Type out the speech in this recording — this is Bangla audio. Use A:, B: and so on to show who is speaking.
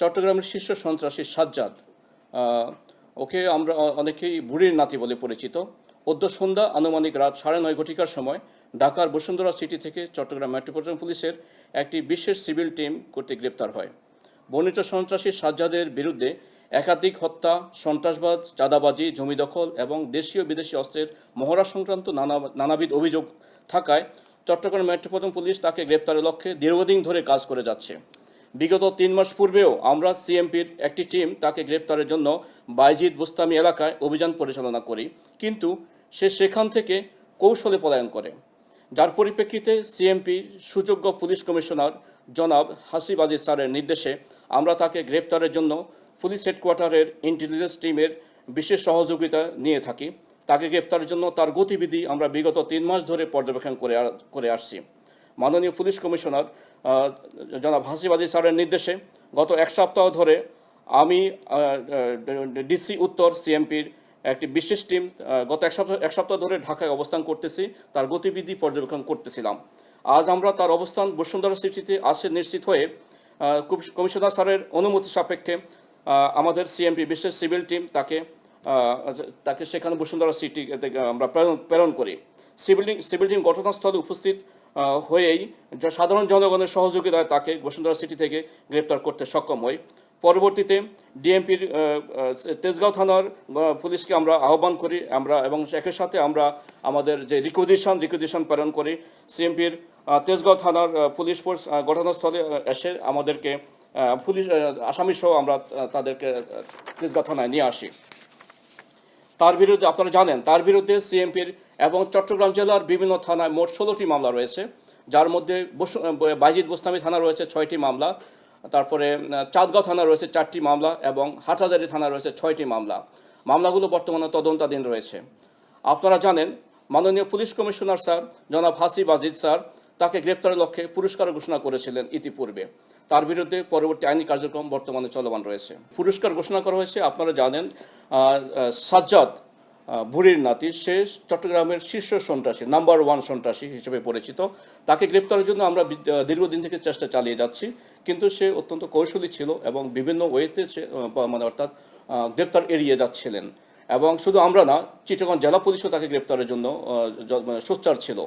A: চট্টগ্রামের শীর্ষ সন্ত্রাসী সাজ্জাদ ওকে আমরা অনেকেই বুড়ির নাতি বলে পরিচিত। অদ্য সন্ধ্যা আনুমানিক রাত সাড়ে নয় ঘটিকার সময় ঢাকার বসুন্ধরা সিটি থেকে চট্টগ্রাম মেট্রোপলিটন পুলিশের একটি বিশেষ সিভিল টিম কর্তৃক গ্রেপ্তার হয়। বর্ণিত সন্ত্রাসী সাজ্জাদের বিরুদ্ধে একাধিক হত্যা, সন্ত্রাসবাদ, চাঁদাবাজি, জমি দখল এবং দেশীয় বিদেশি অস্ত্রের মহড়া সংক্রান্ত নানা, নানাবিধ অভিযোগ থাকায় চট্টগ্রাম মেট্রোপলিটন পুলিশ তাকে গ্রেপ্তারের লক্ষ্যে দীর্ঘদিন ধরে কাজ করে যাচ্ছে। বিগত তিন মাস পূর্বেও আমরা সিএমপির একটি টিম তাকে গ্রেপ্তারের জন্য বাইজিদ বুস্তামি এলাকায় অভিযান পরিচালনা করি। কিন্তু সে সেখান থেকে কৌশলে পলায়ন করে। যার পরিপ্রেক্ষিতে সিএমপির সুযোগ্য পুলিশ কমিশনার জনাব হাসিব আজিজ স্যারের নির্দেশে আমরা তাকে গ্রেপ্তারের জন্য পুলিশ হেডকোয়ার্টারের ইন্টেলিজেন্স টিমের বিশেষ সহযোগিতা নিয়ে থাকি। তাকে গ্রেপ্তারের জন্য তার গতিবিধি আমরা বিগত তিন মাস ধরে পর্যবেক্ষণ করে করে আসছি। মাননীয় পুলিশ কমিশনার জনাব হাসিব আজিজ স্যারের নির্দেশে গত এক সপ্তাহ ধরে আমি ডিসি উত্তর সিএমপির একটি বিশেষ টিম গত এক সপ্তাহ এক সপ্তাহ ধরে ঢাকায় অবস্থান করতেছি, তার গতিবিধি পর্যবেক্ষণ করতেছিলাম। আজ আমরা তার অবস্থান বসুন্ধরা সিটিতে আসে নিশ্চিত হয়ে কমিশনার স্যারের অনুমতি সাপেক্ষে আমাদের সিএমপি বিশেষ সিভিল টিম তাকে তাকে সেখানে বসুন্ধরা সিটি আমরা প্রেরণ করি। সিভিল সিভিল টিম ঘটনাস্থলে উপস্থিত হয়েই সাধারণ জনগণের সহযোগিতায় তাকে বসুন্ধরা সিটি থেকে গ্রেপ্তার করতে সক্ষম হই। পরবর্তীতে ডিএমপির তেজগাঁও থানার পুলিশকে আমরা আহ্বান করি, আমরা এবং একই সাথে আমরা আমাদের যে রিকুইজিশন রিকুইজিশন প্রেরণ করি, সিএমপির তেজগাঁও থানার পুলিশ ফোর্স ঘটনাস্থলে এসে আমাদেরকে পুলিশ আসামি সহ আমরা তাদেরকে তেজগাঁও থানায় নিয়ে আসি। তার বিরুদ্ধে, আপনারা জানেন, তার বিরুদ্ধে সিএমপির এবং চট্টগ্রাম জেলার বিভিন্ন থানায় মোট ষোলোটি মামলা রয়েছে। যার মধ্যে বাইজিদ গোস্তামি থানা রয়েছে ছয়টি মামলা, তারপরে চাঁদগাঁও থানা রয়েছে চারটি মামলা এবং হাটহাজারি থানা রয়েছে ছয়টি মামলা। মামলাগুলো বর্তমানে তদন্তাধীন রয়েছে। আপনারা জানেন, মাননীয় পুলিশ কমিশনার স্যার জনাব হাসি বাজিদ স্যার তাকে গ্রেপ্তারের লক্ষ্যে পুরস্কার ঘোষণা করেছিলেন ইতিপূর্বে। তার বিরুদ্ধে পরবর্তী আইনি কার্যক্রম বর্তমানে চলমান রয়েছে। পুরস্কার ঘোষণা করা হয়েছে, আপনারা জানেন সাজ্জাদ বুড়ির নাতি, সে চট্টগ্রামের শীর্ষ সন্ত্রাসী, নাম্বার ওয়ান সন্ত্রাসী হিসেবে পরিচিত। তাকে গ্রেপ্তারের জন্য আমরা দীর্ঘদিন থেকে চেষ্টা চালিয়ে যাচ্ছি, কিন্তু সে অত্যন্ত কৌশলী ছিল এবং বিভিন্ন ওয়েতে সে মানে অর্থাৎ গ্রেপ্তার এড়িয়ে যাচ্ছিলেন। এবং শুধু আমরা না চিটাগঞ্জ জেলা পুলিশও তাকে গ্রেপ্তারের জন্য মানে সোচ্চার ছিল।